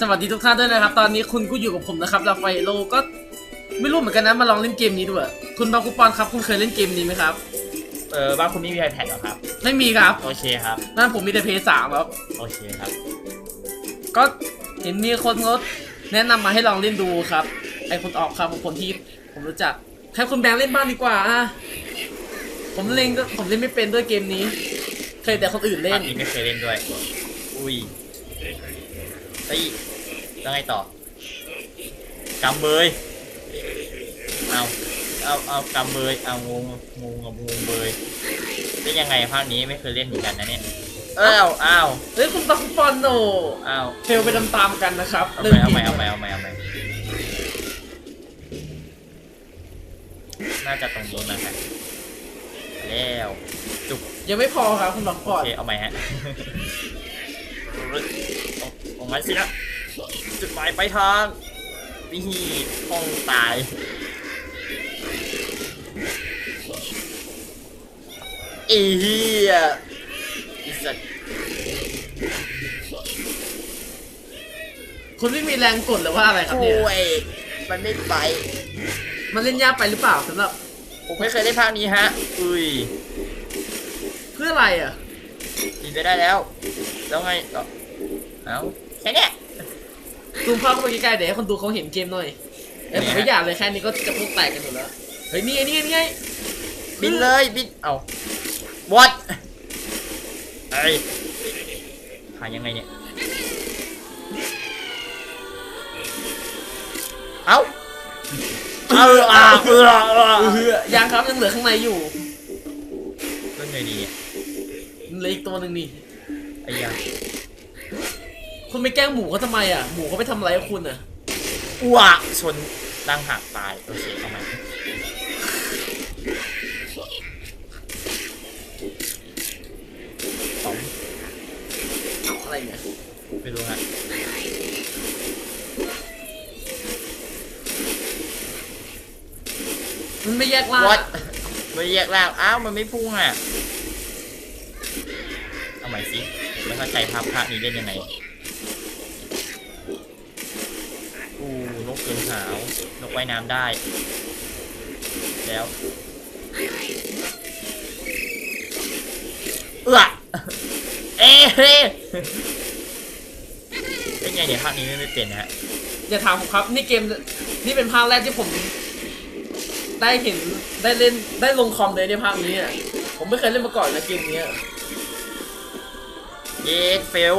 สวัสดีทุกท่านด้วยนะครับ ตอนนี้คุณก็อยู่กับผมนะครับลาไฟโลก็ไม่รู้เหมือนกันนะมาลองเล่นเกมนี้ด้วยคุณบาคุปอนครับ คุณเคยเล่นเกมนี้ไหมครับ เออบ้านคุณไม่มี iPad เหรอครับ ไม่มีครับโอเคครับ นั่นผมมีแต่เพย์สามครับ โอเคครับ ก็เห็นมีคนเขาแนะนำมาให้ลองเล่นดูครับ ไอคนออกครับคนที่ผมรู้จักให้คุณแบงค์เล่นบ้างดีกว่าอะผมเล่นก็ผมเล่นไม่เป็นด้วยเกมนี้ เคยแต่คนอื่นเล่ภาน คนี้ไม่เคยเล่นด้วย อุ้ย เฮ้ยแล้วไงต่อกำเบยเอาเอาเอากำเบยเอางงงงกับงงเบยเป็นยังไงภาคนี้ไม่เคยเล่นเหมือนกันนะเนี่ยเอ้าวอ้าวเฮ้ยคุณบาคุปอนโนอ้าวเฟลไปตามๆกันนะครับเอารื่ไปงเอากไปเอาไปเอาไปเอาไปน่าจะตรงนี้นะครับแล้วจุกยังไม่พอครับคุณบาคุปโออนเคเอาใหม่ฮะ ตรงตรงนั้นสินะจุดหมายปลายทางวิธีห้องตายอีเหี้ยอีสัตว์คุณไม่มีแรงกดหรือว่าอะไรครับเนี่ยโอ้ยมันไม่ไป มันเล่นยากไปหรือเปล่าสำหรับผมไม่เคยได้ภาคนี้ฮะ อุ้ยเพื่ออะไรอะกินไปได้แล้ว แล้วไงเอ้าเอ้าแค่เนี้ยซูมภาพเข้าไปใกล้ๆเดี๋ยวให้คนดูเขาเห็นเกมหน่อยเอ้ยผมไม่เนี่ยอยากเลยแค่นี้ก็จะพวกแตกกันหมดแล้วเฮ้ยนี่ไงนี่ไงนี่ไงบินเลยบินเอา what ไอ้ยหายังไงเนี่ยเอ้าเอออะเออเออเออยังครับยังเหลือข้างในอยู่เรื่องไงดีเนี่ยเหลืออีกตัวหนึ่งนี่ไอ้ยัง คุณไปแกล้งหมูเขาทำไมอะ หมูเขาไปทำอะไรกับคุณอะ อ้วกชนดังหักตาย โอเคเอาใหม่สองเอาอะไรเนี่ยไม่รู้ฮะมันไม่แยกล่างวัดไม่แยกล่างอ้าว มันไม่พุ่งอะ เอาใหม่สิไม่เข้าใจภาพภาคนี้เล่นยังไง อู้ นกเกินหาว นกว่ายน้ำได้ แล้วเอื้อเอ๊ะเป็นไงเนี่ยภาคนี้ไม่เป็นนะฮะอย่าถามผมครับ นี่เกมนี่เป็นภาคแรกที่ผม ได้เห็นได้เล่นได้ลงคอมเลยในภาคนี้อะผมไม่เคยเล่นมาก่อนนะเกมนี้อะเย็ดเฟล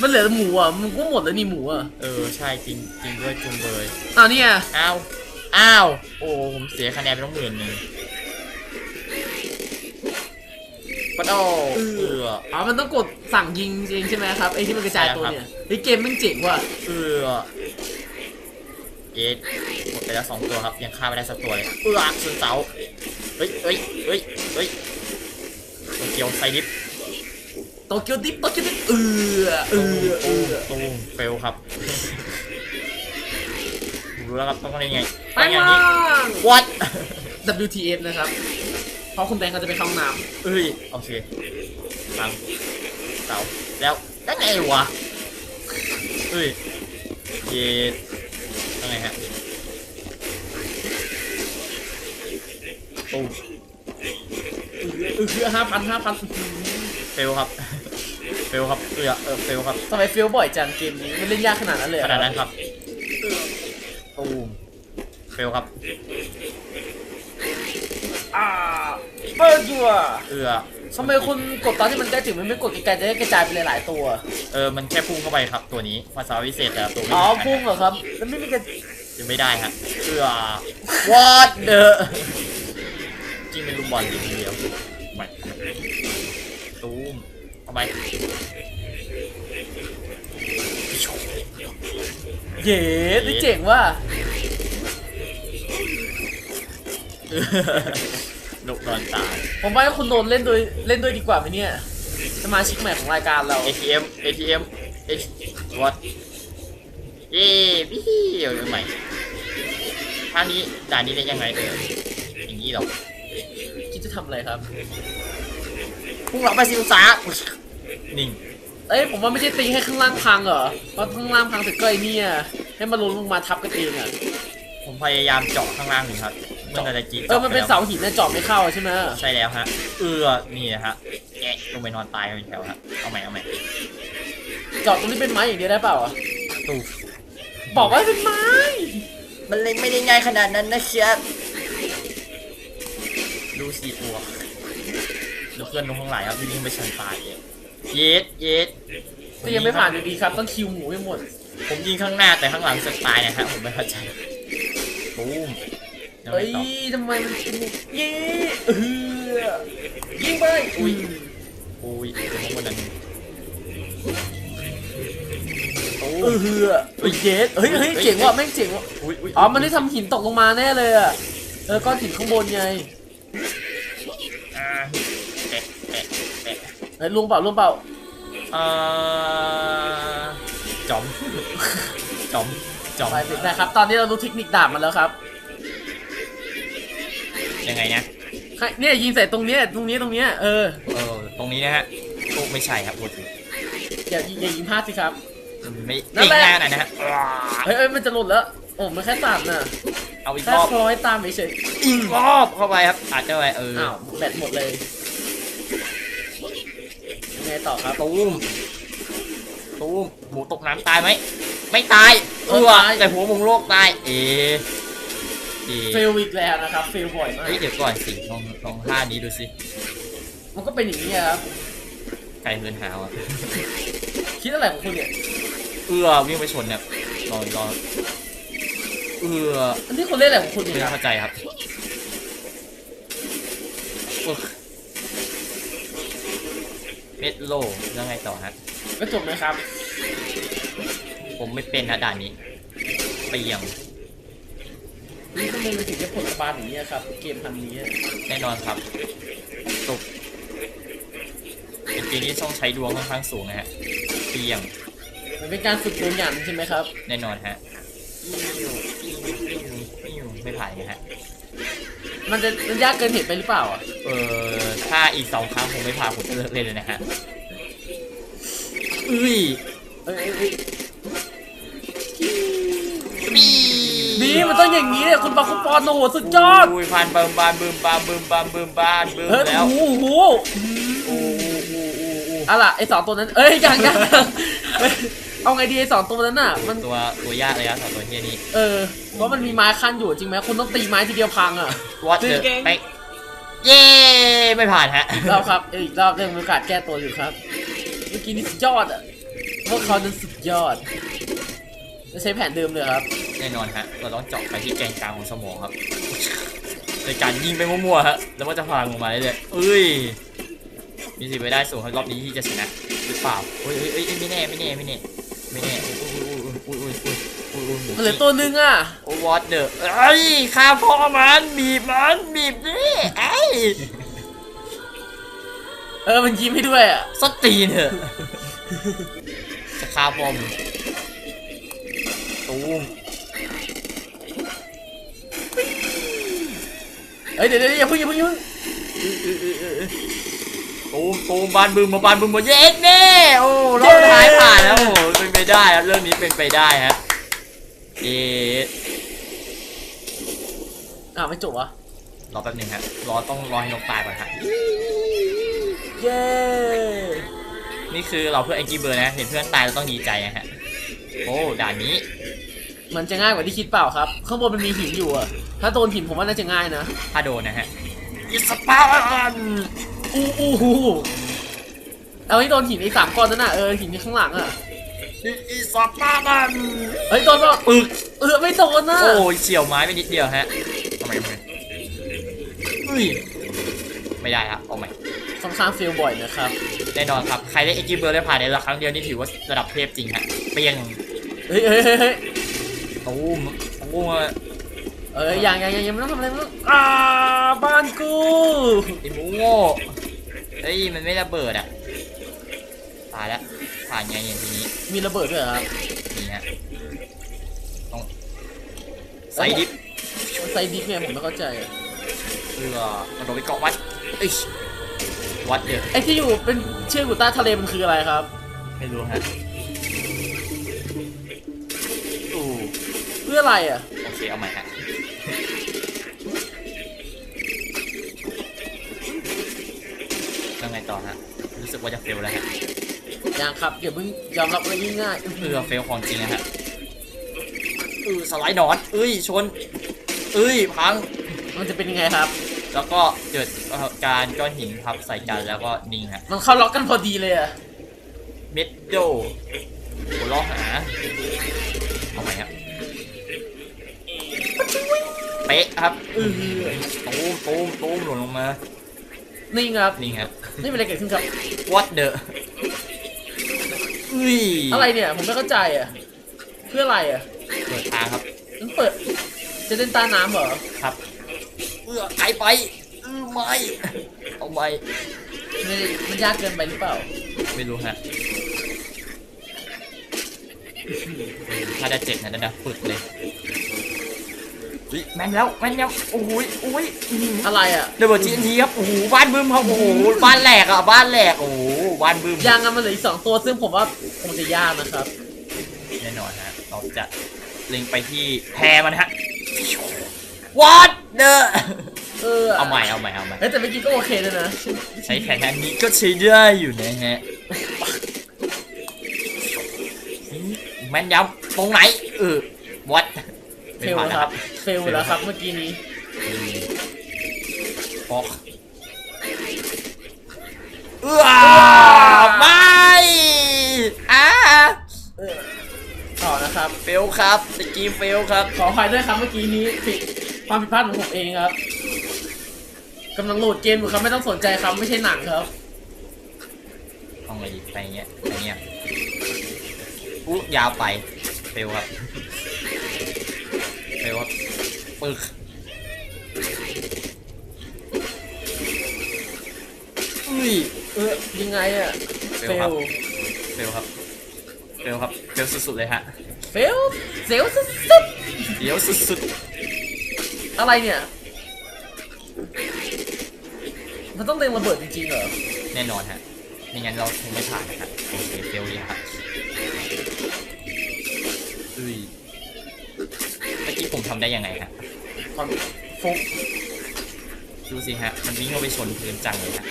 มันเหลือแต่หมูอะมันก็หมดแล้วนี่หมูอะเออใช่จริงจริงด้วยจุงเบยอ้าวเนี่ยอ้าวอ้าวโอ้ผมเสียคะแนนไปต้องหมื่นหนึ่งปะโตเอออ๋อมันต้องกดสั่งยิงจริงใช่ไหมครับไอ้ที่มันกระจายตัวเนี่ยเฮ้ยเกมมันเจ๋งว่ะเออเย็ดหมดไปแล้วสองตัวครับยังฆ่าไม่ได้สักตัวเลยเออสุนเสาเฮ้ยเฮ้ยเฮ้ยเฮ้ยโตเกียวไซดิฟ โตเกียวดิฟโตเกียวดิฟเออเอตูอเอตูอตูเฟลครับรู้แล้วครับต้องเล่นไงไปต้องอย่างมานี้ what WTF นะครับ เพราะคุณแบงค์เขาจะไปเข้าห้องน้เอ้ยโอเคทางเสาแล้วได้ไงวะเอ้ยเย็ดยังไงฮะตูมำเออคือห้าพันห้าพันเฟลครับ เฟลครับเออเออเฟลครับทำไมเฟลบ่อยจังเกมนี้มันเล่นยากขนาดนั้นเลยเหรขอนาดนั้นครับตูมเฟลครับอ่าเปิดจัวเออทำไมคุณกดตอนที่มันใกล้ถึงมันไม่กดไกลๆจะได้กระจายไปหลายๆตัว เออมันแค่พุ่งเข้าไปครับตัวนี้ภาษาวิเศษแต่ละตัวไม่อ๋อเหมือนกันพุ่งเหรอครับแล้วไม่มีกระยังไม่ได้ฮะเออ what the จริงเป็นลูกบอลจริงเดียวไปตูม เอาไป เย้นี่เจ๋งว่ะนกนอนตาย ผมว่าให้คุณโดนเล่นด้วยเล่นด้วยดีกว่าไหมเนี่ย สมาชิกใหม่ของรายการเรา ATM ATM H what เย้พี่เดี๋ยวใหม่ท่านี้ด่านนี้ได้ยังไงเอออย่างนี้หรอคิดจะทำอะไรครับ พุ่งหลังไปสิวสานิ่งเอ้ยผมว่าไม่ใช่ตีให้ข้างล่างพังเหรอเพราะข้างล่างพังเสร็จก็ไอ้เนี่ยให้มันลงลงมาทับกันเองอะผมพยายามเจาะข้างล่างอยู่ครับเมื่อนาฬิกาเออมันเป็นเสาหินนะเจาะไม่เข้าใช่ไหมใช่แล้วฮะเออนี่นะฮะแอะลงไปนอนตายกันเป็นแถวฮะเอาใหม่เอาใหม่เจาะตรงนี้เป็นไม้อย่างเดียวได้เปล่าอะตูบอกว่าเป็นไม้ มันเล่นไม่ได้ง่ายขนาดนั้นนะครับดูสี่ตัว เดี๋ยวเพื่อนลงข้างหลังครับวิ่งไปชันตายเองเย็ดเย็ดแต่ยังไม่ผ่านอยู่ดีครับ ต้องคิวหมูให้หมด ผมยิงข้างหน้าแต่ข้างหลังจะตายนะฮะผมไม่เข้าใจตูมยังเอ้ไงยต่อทำไมมันเป็นยี่เออยิงไปอุ้ยอุ้ยเดี๋ยวข้างบนนั้นเออเฮือเฮ้ยเยสเฮ้ยเฮ้ยเจ๋งว่ะแม่งเจ๋งว่ะอุ้ยอุ้ยอ๋อมันได้ทำหินตกลงมาแน่เลยอะเออก้อนหินข้างบนไง เฮ้ยลุงเปล่าลุงเปล่าเอ่อจอม จอม จอม ไปติดนะครับ ตอนนี้เรารู้เทคนิคดาบมันแล้วครับยังไงนะใครเนี่ยยิงใส่ตรงเนี้ยตรงนี้ตรงเนี้ยเออเออตรงนี้นะฮะโอ้ไม่ใช่ครับพูดถึงอย่ายิงอย่ายิงพลาดสิครับมันไม่นั่นเก่งแหละหน้าหน่อยนะฮะเฮ้ยเอ้ยมันจะหลุดแล้วโอ้มันแค่ตัดน่ะเอาอีกแค่รอบคล้อยตามเฉยอีกรอบเข้าไปครับอาจจะไปเออๆอ้าวแบตหมดเลยยัง ไงต่อครับตูมตูมหมูตกน้ำตายไหม ไม่ตายเออแต่หัวมุงโลกตาย เอเอเฟลอีกแล้วนะครับเฟลบ่อยมากเฮ้ยเดี๋ยวก่อนสิลองลองท่านี้ดูสิ มันก็เป็นอย่างนี้ครับ ไกลเกินหาวอะ คิดอะไรของคุณเนี่ย เอื้อวิ่งไปชนเนี่ยรอรอเอื้ออันนี้คุณเล่นอะไรของคุณไม่เนี่ยครับเข้าใจครับ อุ๊ยเม็ดโลแล้วไงต่อฮะก็จบไหมครับ ผมไม่เป็นนะด่านนี้เปียงนี่ทำไมมันถึงได้ผลบานอย่างนี้ยครับ เกมพันนี้อะแน่นอนครับตกเป็นเกมที่ต้องใช้ดวงค่อนข้างสูงนะฮะเปียงมันเป็นการฝึกโดนหยันใช่ไหมครับแน่นอนฮะไม่ผ่านไงฮะ มันจะมันยากเกินเหตุไปหรือเปล่าอะ เออถ้าอีกสองครั้งผมไม่ผ่านผมจะเลิกเล่นเลยนะฮะอุ้ยเอ้ยเอ้ยบีนี่มันต้องอย่างนี้เนี่ยคุณบาคุปอนโอ้โหสุดยอด อุ้ยผ่านบิมบานบึมบานบึมบานบึมบานบึมเฮ้ยแล้วโอ้โหโอ้โหโอ้โหโอ้โหอะล่ะไอสองตัวนั้น เอ้ยยังยังเฮ้ยเอาไงดีไอสองตัวนั้นน่ะ มัน ตัวตัวยากเลยครับสองตัวเฮียนี่เออ เพราะมันมีไม้ขั้นอยู่จริงไหมคุณต้องตีไม้ทีเดียวพังอะวัดจริเดงอะเก่งไป เย้ไม่ผ่านฮะอีกรอบครับเอ้ยอีกรอบยังมีโอกาสแก้ตัวอยู่ครับ เมื่อกี้นี่สุดยอดอะพวกเขานั้นสุดยอดจะใช้แผนเดิมเลยครับ แน่นอนฮะ เราต้องเจาะไปที่แกนกลางของสมองครับโดยการยิงไปมั่วๆฮะ แล้วมันจะพังลงมาเรื่อยๆเอ้ย มีสิทธิ์ไปได้สูงครับรอบนี้ที่จะชนะหรือเปล่าเฮ้ยเฮ้ยเฮ้ยไม่แน่ไม่แน่ไม่แน่ไม่แน่อุ้ยอุ้ยอุ้ยอุ้ยอุ้ยอุ้ยอุ้ยห มูมันเหลือตัวนึงอะ โอ้วอตเดอร์เอ้ยฆ่าพ่อมันบีบมันบีบนี่ไอ้เออมันยิ้มให้ด้วยอะสตีนเถอะจะฆ่าพ่อมึงตูมเอ้ยเดี๋ยวเดี๋ยวอย่าเพิ่งอย่าเพิ่งอย่าเพิ่งตูมตูมบานบึมมาบานบึมมาเย็ดแน่โอ้รอบท้ายผ่านแล้วโอ้เป็นไปได้ครับเรื่องนี้เป็นไปได้ฮะ เอ๊ะอ่าวไม่จบวะรอแป๊บหนึงฮะรอต้องรอให้นกตายก่อนฮะเย้นี่คือเราเพื่อนไอจีเบอร์นะเห็นเพื่อนตายเราต้องดีใจนะฮะโอ้ด่านนี้มันจะง่ายกว่าที่คิดเปล่าครับ ข้างบนมันมีหินอยู่อะถ้าโดนหินผมว่าน่าจะง่ายนะถ้าโดนนะฮะอิสปาร์นอู้อู้หูเอาให้โดนหินไอ้สามก้อนนั่นน่ะเออหินที่ข้างหลังอะ อิสปาร์นเฮ้ยโดนป่ะปึกเออไม่โดนนะโอ้ยเฉียวไม้ไปนิดเดียวฮะทำไมทำไมอุ้ยไม่ได้ครับเอาใหม่ค่อนข้างเฟลบ่อยนะครับแน่นอนครับใครได้เอจีเบอร์ได้ผ่านในละครั้งเดียวนี่ถือว่าระดับเทพจริงฮะเปรี้ยงเฮ้ยเฮ้ยเฮ้ยเฮ้ยตูมตูมเอ้ยยังยังยังยังไม่ต้องทำอะไรไม่ต้องอ่าบ้านกูไอ้หมูโง่เฮ้ยมันไม่ระเบิดอะตายแล้ว ผ่านไงเนี่ยทีนี้มีระเบิดด้วยเหรอครับนี่ฮะต้องใส่ดิฟมันไซดิฟเนี่ยผมไม่เข้าใจอะเพื่อมันโดนไปเกาะวัดเอ้ยวัดเดือดไอ้ที่อยู่เป็นชื่ออยู่ใต้ทะเลมันคืออะไรครับ ไม่รู้ฮะอู้เพื่ออะไรอะโอเคเอาใหม่ฮะแล้วไงต่อฮะรู้สึกว่าจะเฟลแล้วฮะอ ย่างครับอย่าเพิ่งยอมรับอะไรง่ายๆเออเฟลของจริงนะฮะเออสไลด์หนอนเอ้ยชนเอ้ยพังมันจะเป็นยังไงครับ แล้วก็เกิดเอ่อการก้อนหินทับใส่กันแล้วก็นิ่งฮะมันเข้าล็อกกันพอดีเลยอะเม็ดโดหัวล้อหาเอาใหม่ครับเป๊ะครับเออตูมตูมตูมหล่นลงมา นี่ครับ นี่ครับนี่เป็นอะไรเกิดขึ้นครับ what the อุ้ยอะไรเนี่ยผมไม่เข้าใจอะเพื่ออะไรอะเปิดทางครับมันเปิด จะเล่นใต้น้ำเหรอครับเอื้อไกลไปเออไม่เอาไม่มันมันยากเกินไปหรือเปล่า ไม่รู้ฮะถ้าจะเจ็บนะจะดับปึกเลยอุ๊ยแม่นแล้วแม่นแล้วโอ้ยโอ้ยอื้อหืออะไรอะเดบิวจีนทีครับโอ้โหบ้านบึ้มครับโอ้โหบ้านแหลกอะบ้านแหลกโอ้โหบ้านบึ้มยางอะมันเหลืออีกสองตัวซึ่งผมว่าคง จะยากนะครับ แน่นอนฮะ เราจะเล็งไปที่แพรมันฮะ What the เออเอาใหม่เอาใหม่เอาใหม่เฮ้ยแต่เมื่อกี้ก็โอเคเลยนะใช้แขนนี้ก็ใช้ได้อยู่นะฮะ แม่นยำตรงไหนเออ what เฟลแล้วครับเฟลแล้วครับเมื่อกี้นี้ปอกเออไม่ อ่าเออต่อนะครับ เฟลครับสกีเฟลครับ ขออภัยด้วยครับเมื่อกี้นี้ผิดความผิดพลาดของผมเองครับกำลังโหลดเกมอยู่ครับไม่ต้องสนใจครับไม่ใช่หนังครับเอาไงดีไปอย่างเงี้ยไปเงี้ยอู้ยาวไปเฟลครับเฟลครับปึกอุ้ยเออยังไงอะเฟเฟลครับล เฟลครับเฟลครับเฟลสุดๆเลยฮะเฟลเซลสุดเดี๋ยวสุดๆอะไรเนี่ย มันต้องเล็งระเบิดจริงๆเหรอๆแน่นอนฮะไม่งั้นเราคงไม่ผ่านนะครับโอเคเฟลเลยครับอุ้ยเมื่อกี้ผมทำได้ยังไงฮะความฟุกดูสิฮะมันวิ่งเข้าไปชนพื้นจังเลยฮะ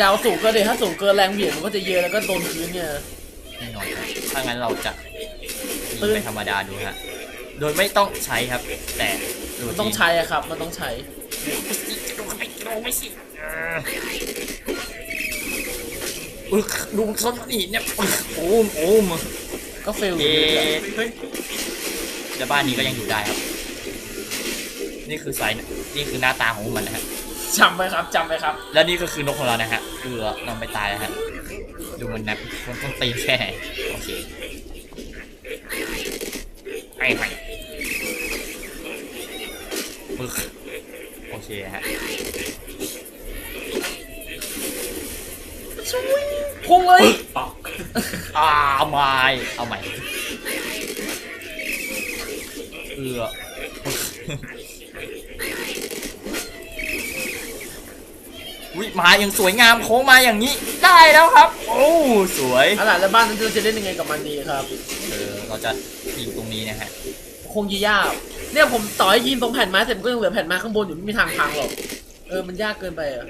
ยาวสูงเก็เดี๋ยวถ้าสูงเกินแรงเบี่ยงมันก็จะเยอะแล้วก็โดนพื้นเนี่ย แน่นอนครับถ้างั้นเราจะปืยิงนไปธรรมดาดูฮะ โดยไม่ต้องใช้ครับ แต่ดูมันต้องใช้อะครับ มันต้องใช้ จะดูไม่ดูไม่สิอึกดูเขาหินเนี่ยอึกโอ้มโอ้มก็เฟลอยู่เอ๊ดีอะะเฮ้ยแต่บ้านนี้ก็ยังอยู่ได้ครับ นี่คือสายนี่คือหน้าตาของมันนะฮะ จำไว้ครับจำไว้ครับ แล้วนี่ก็คือนกของเรานะฮะเออเราไปตายแล้วฮะดูมันนะมันต้องตีแค่ไหนโอเคไปไปปึ๊กโอเคฮะพุ่งเลยอ่าเอาใหม่เอาใหม่เออ วิมาอย่างสวยงามโค้งมาอย่างนี้ได้แล้วครับ โอ้สวยเอาล่ะแล้วบ้านนั้นเราจะเล่นยังไงกับมันดีครับ เออเราจะยิงตรงนี้นะฮะคงจะยากเนี่ยผมต่อให้ยิงตรงแผ่นไม้เสร็จมันก็ยังเหลือแผ่นไม้ข้างบนอยู่ไม่มีทางพังหรอกเออมันยากเกินไปอะ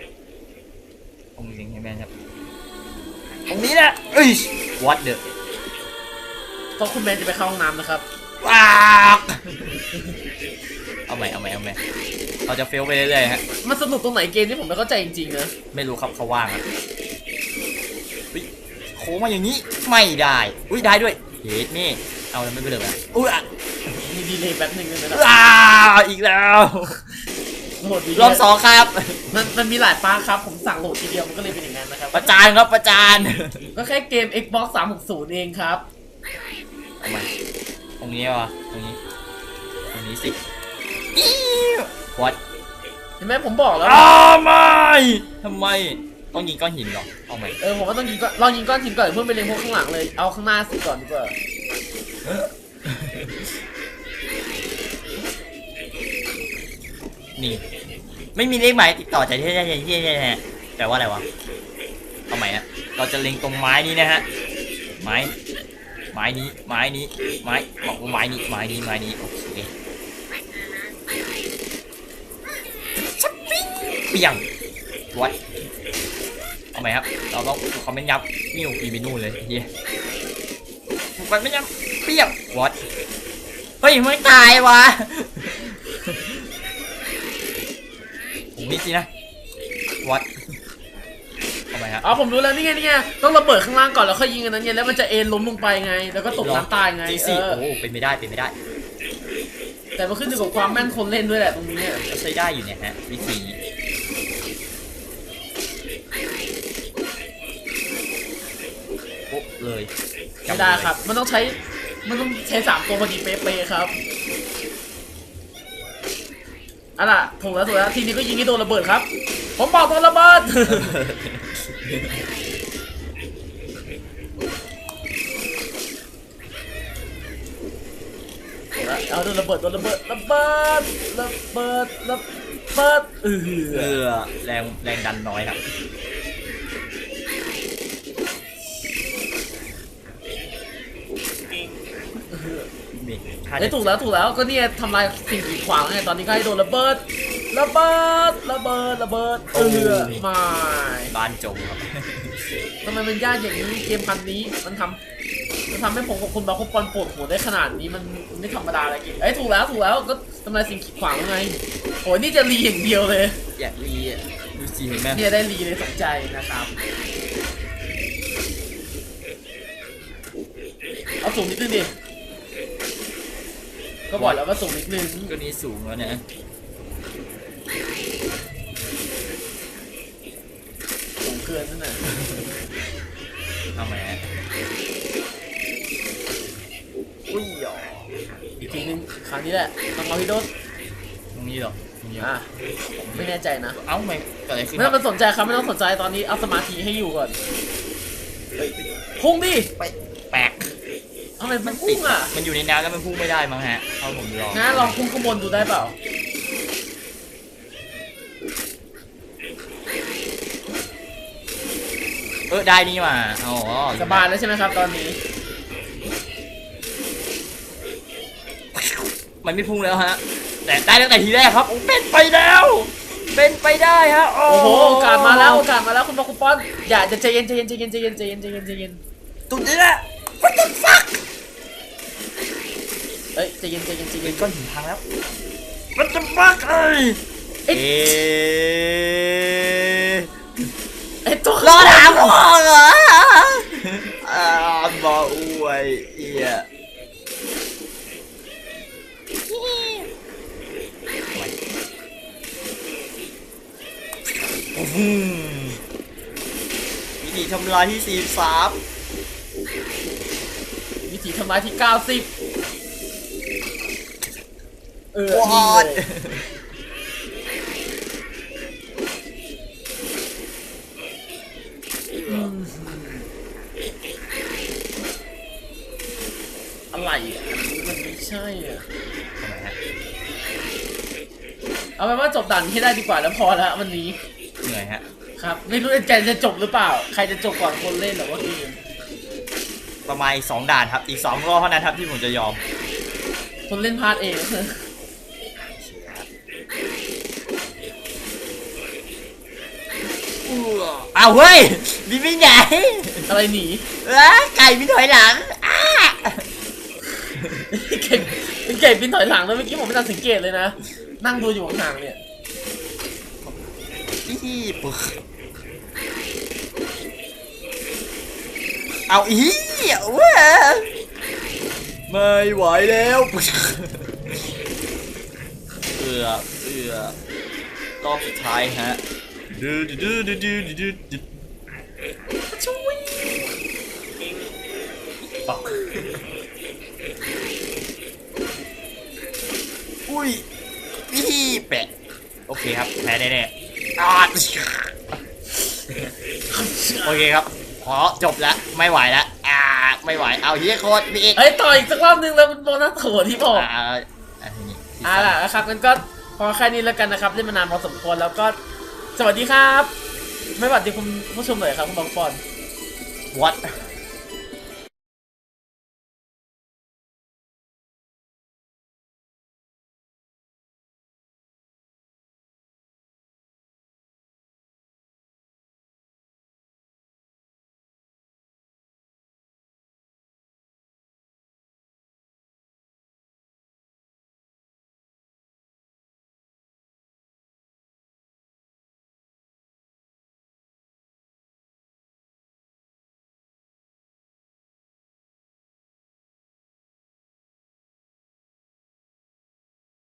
ตรงนี้ใช่ไหมครับ ตรงนี้นะเอ้ย what the เพราะคุณแมนจะไปเข้าห้องน้ำนะครับว้าก เอาใหม่เอาใหม่เอาใหม่เราจะเฟลไปเรื่อยๆฮะ มันสนุกตรงไหนเกมที่ผมไม่เข้าใจจริงๆนะ ไม่รู้ครับเขาว่างอะเฮ้ยโค้งมาอย่างนี้ไม่ได้ อุ้ยได้ด้วยเฮ้ยนี่เอาแล้วไม่ไปเลยนะอุ้ยอะมีดีเลย์แป๊บหนึงเลยนะอ้าอีกแล้วโหลดดีรอบสองครับ มันมันมีหลายปาร์ทครับ ผมสั่งโหลดทีเดียวมันก็เลยเป็นอย่างนั้นนะครับ ประจานครับประจานก็แค่เกม Xbox 360 เองครับเอาใหม่ตรงนี้วะตรงนี้ ตรงนี้สิอิ๊ ว what เห็นไหมผมบอกแล้ว อ้าวไม่ทำไมต้องยิงก้อนหินเหรอเอาใหม่เออผมว่าต้องยิงก้อนลองยิงก้อนหินก่อนเพื่อไปเล็งพวกข้างหลังเลย เอาข้างหน้าสิก่อนดีกว่านี่ ไม่มีเลขหมายติดต่อจากที่ที่ที่ที่แปลว่าอะไรวะเอาใหม่ฮะเราจะเล็งตรงไม้นี้นะฮะ ไม้ ไม้นี้ ไม้นี้ ไม้ บอกว่าไม้นี้ ไม้นี้ ไม้นี้ โอเคชับปิ้ง เปียงวัดเอาไหมครับ เราต้องคอมเมนต์ยับนี่ปีนไปนู่นเลยเฮียคอมเมนต์ยับเปียงวัดเฮ้ยไม่ตายวะผมนี่สินะวัดเอาไหมครับอ๋อผมรู้แล้วนี่ไงนี่ไงต้องระเบิดข้างล่างก่อนแล้วค่อยยิงอันนั้นไงแล้วมันจะเอ็นล้มลงไปไง แล้วก็ตกน้ำตายไงจีเอซี่อโอ้เป็นไม่ได้เป็นไม่ได้ แต่มันขึ้นอยู่กับความแม่นคนเล่นด้วยแหละตรงนี้เนี่ยก็ใช้ได้อยู่เนี่ยฮะวิธีโเลยไม่ได้ครับ มันต้องใช้ มันต้องใช้สามตัวพอดีเป๊ะๆครับเอะล่ะถูกแล้วถูกแล้วทีนี้ก็ยิงให้โดนระเบิดครับ ผมบอกโดนระเบิดเอาโดนระเบิดโดนระเบิดระเบิดระเบิดระเบิดเอเอออแรงแรงดันน้อยครับ นี่ท่าเอ้ยถูกแล้วถูกแล้วก็เนี่ยทำลายสิ่งกีดขวางไงตอนนี้ก็ให้โดนระเบิดระเบิดระเบิดระเบิดเออไม่บ้านจมครับทำไมมันยากอย่างนี้เกมพันนี้มันทำมันทำให้ผมกับคุณบาคุปอนปวดหัวได้ขนาดนี้มันมันไม่ธรรมดาอะไรกินเอ้ยถูกแล้วถูกแล้วก็ทำลายสิ่งกีดขวางแล้วไงโอ้ยนี่จะรีอย่างเดียวเลยอยากรีอะดูสิเห็นไหมเนี่ยได้รีเลยสนใจนะครับเอาสูงนิดนึงดิ ก็บอกแล้วว่าสูงนิดนึงก็นี้สูงแล้วนะสูงเกินนั่นน่ะทำไมฮะอุ้ยหยออีกทีนึงคราวนี้แหละต้องเอาพี่โดนตรงนี้เหรอตรงนี้เหรออะผมไม่แน่ใจนะเอ้าไม่เกิดอะไรขึ้นไม่ต้องไปสนใจครับไม่ต้องสนใจตอนนี้เอาสมาธิให้อยู่ก่อนพุ่งดิไปแปลกทำ ไมมันพุ่งอะ มันอยู่ในน้ำแล้วมันพุ่งไม่ได้มั้งฮะเอาผมลองงั้นลองพุ่งข้างบนดูได้เปล่า เออได้นี่มาอ๋อสบายแล้วใช่ไหมครับตอนนี้ มันไม่พุ่งแล้วฮะ แต่ได้ตั้งแต่ทีแรกครับโอ้เป็นไปแล้ว เป็นไปได้ฮะ โอ้โหโอกาสมาแล้วโอกาสมาแล้วคุณบอลคุณป้อนอย่าจะใจเย็นใจเย็นใจเย็นใจเย็นใจเย็นใจเย็นใจเย็น ตุดนี้แหละ What the fuck เอ้ยใจเย็นใจเย็นใจเย็เป็นนก้อนหินพังแล้ว What the fuck เอ้ยเอ้ยเอ๊ะไอ้ตัวรอถามพ่อเหรออ่าบออวยเอียอื้อหือวิธีทำลายที่สี่สามวิธีทำลายที่ 90เออวอดนี่เลยอืมอะไรอะมันไม่ใช่อะทำไมฮะเอาเป็นว่าจบด่านนี้ให้ได้ดีกว่าแล้วพอแล้ววันนี้เหนื่อยฮะ ครับ ไม่รู้แกจะจบหรือเปล่า ใครจะจบก่อนคนเล่นหรือว่าเกมประมาณอีกสองด่านครับ อีกสองรอบเท่านั้นครับที่ผมจะยอม คนเล่นพลาดเอง อ้าวเฮ้ยบินไปไหนอะไรหนีเอ้ยไก่บินถอยหลังอ้าเก่งเก่งบินถอยหลังแล้วเมื่อกี้ผมไม่ทันสังเกตเลยนะ นั่งดูอยู่ห่างๆเนี่ยอีปึกเอาอีเว้ยไม่ไหวแล้วปึ๊กเอือเอือรอบสุดท้ายฮะ ดูดูดูดูดูดูดูช่วยปักอุ้ยพี่แปะโอเคครับแพ้แน่ๆอ่าโอเคครับขอจบแล้วไม่ไหวแล้วอ่าไม่ไหวเอาเฮียโคตรมีอีกเอ้ยต่ออีกสักรอบนึงแล้วมันโบนัสโถที่บอกอ่าอันนี้อ่าล่ะนะครับงั้นก็พอแค่นี้แล้วกันนะครับเล่นมานานพอสมควรแล้วก็ สวัสดีครับ ไม่สวัสดีคุณผู้ชมหน่อยครับคุณบางปอนวัด